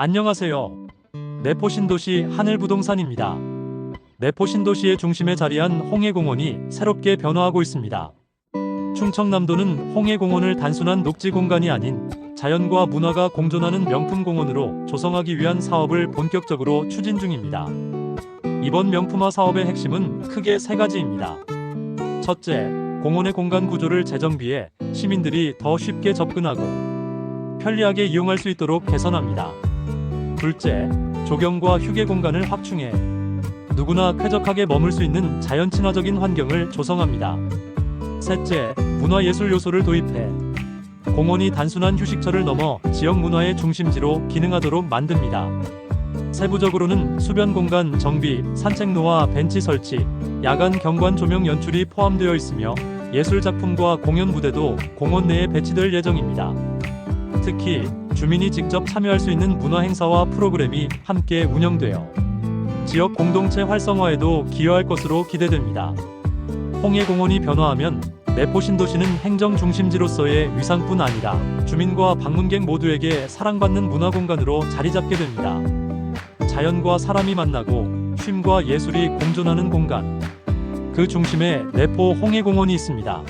안녕하세요. 내포 신도시 하늘부동산입니다. 내포 신도시의 중심에 자리한 홍해공원이 새롭게 변화하고 있습니다. 충청남도는 홍해공원을 단순한 녹지 공간이 아닌 자연과 문화가 공존하는 명품 공원으로 조성하기 위한 사업을 본격적으로 추진 중입니다. 이번 명품화 사업의 핵심은 크게 세 가지입니다. 첫째, 공원의 공간 구조를 재정비해 시민들이 더 쉽게 접근하고 편리하게 이용할 수 있도록 개선합니다. 둘째, 조경과 휴게 공간을 확충해 누구나 쾌적하게 머물 수 있는 자연 친화적인 환경을 조성합니다. 셋째, 문화예술 요소를 도입해 공원이 단순한 휴식처를 넘어 지역 문화의 중심지로 기능하도록 만듭니다. 세부적으로는 수변 공간 정비, 산책로와 벤치 설치, 야간 경관 조명 연출이 포함되어 있으며 예술 작품과 공연 무대도 공원 내에 배치될 예정입니다. 특히 주민이 직접 참여할 수 있는 문화 행사와 프로그램이 함께 운영되어 지역 공동체 활성화에도 기여할 것으로 기대됩니다. 홍해공원이 변화하면 내포 신도시는 행정 중심지로서의 위상뿐 아니라 주민과 방문객 모두에게 사랑받는 문화 공간으로 자리 잡게 됩니다. 자연과 사람이 만나고 쉼과 예술이 공존하는 공간. 그 중심에 내포 홍해공원이 있습니다.